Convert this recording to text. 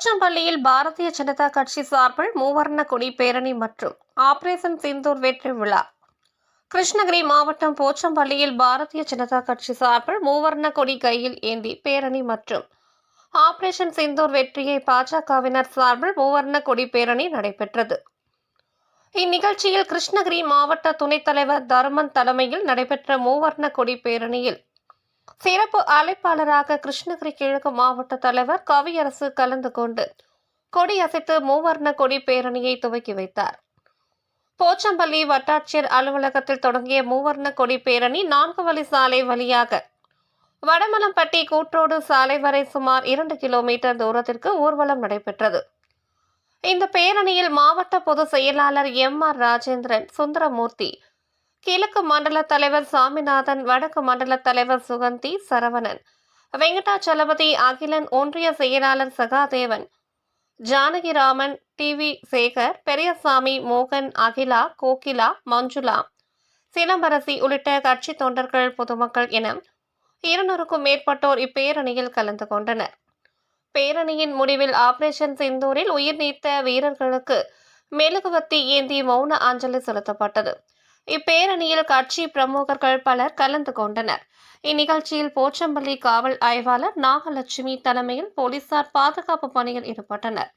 போச்சம்பள்ளியில் பாரதிய ஜனதா கட்சி சார்பில் மூவர்ண கொடி பேரணி மற்றும் ஆபரேஷன் சிந்தூர் வெற்றி விழா. கிருஷ்ணகிரி மாவட்டம் போச்சம்பள்ளியில் பாரதிய ஜனதா கட்சி சார்பில் மூவர்ண கொடி கையில் ஏந்தி பேரணி மற்றும் ஆபரேஷன் சிந்தூர் வெற்றியை பாஜகவினர் சார்பில் மூவர்ண கொடி பேரணி நடைபெற்றது. இந்நிகழ்ச்சியில் கிருஷ்ணகிரி மாவட்ட துணைத் தலைவர் தருமன் தலைமையில் நடைபெற்ற மூவர்ண கொடி பேரணியில் சிறப்பு அழைப்பாளராக கிருஷ்ணகிரி கிழக்கு மாவட்ட தலைவர் கவியரசு கலந்து கொண்டு கொடியசைத்து மூவர்ண கொடி பேரணியை துவக்கி வைத்தார். போச்சம்பள்ளி வட்டாட்சியர் அலுவலகத்தில் தொடங்கிய மூவர்ண கொடி பேரணி நான்கு வழி சாலை வழியாக வடமலம்பட்டி கூற்றோடு சாலை வரை சுமார் இரண்டு கிலோமீட்டர் தூரத்திற்கு ஊர்வலம் நடைபெற்றது. இந்த பேரணியில் மாவட்ட பொதுச் செயலாளர் எம் ஆர் ராஜேந்திரன் சுந்தரமூர்த்தி கிழக்கு மண்டல தலைவர் சாமிநாதன் வடக்கு மண்டல தலைவர் சுகந்தி சரவணன். வெங்கடாச்சலபதி அகிலன் ஒன்றிய செயலாளர் சகாதேவன். ஜானகிராமன் டிவி சேகர் பெரியசாமி மோகன் அகிலா கோகிலா மஞ்சுளா. சிலம்பரசி உள்ளிட்ட கட்சி தொண்டர்கள் பொதுமக்கள் என இருநூறுக்கும் மேற்பட்டோர் இப்பேரணியில் கலந்து கொண்டனர். பேரணியின் முடிவில் ஆபரேஷன் சிந்தூரில் உயிர் நீத்த வீரர்களுக்கு மெழுகுவத்தி ஏந்தி மௌன அஞ்சலி செலுத்தப்பட்டது. இப்பேரணியில் கட்சி பிரமுகர்கள் பலர் கலந்து கொண்டனர். இந்நிகழ்ச்சியில் போச்சம்பள்ளி காவல் ஆய்வாளர் நாகலட்சுமி தலைமையில் போலீசார் பாதுகாப்பு பணியில் ஈடுபட்டனர்.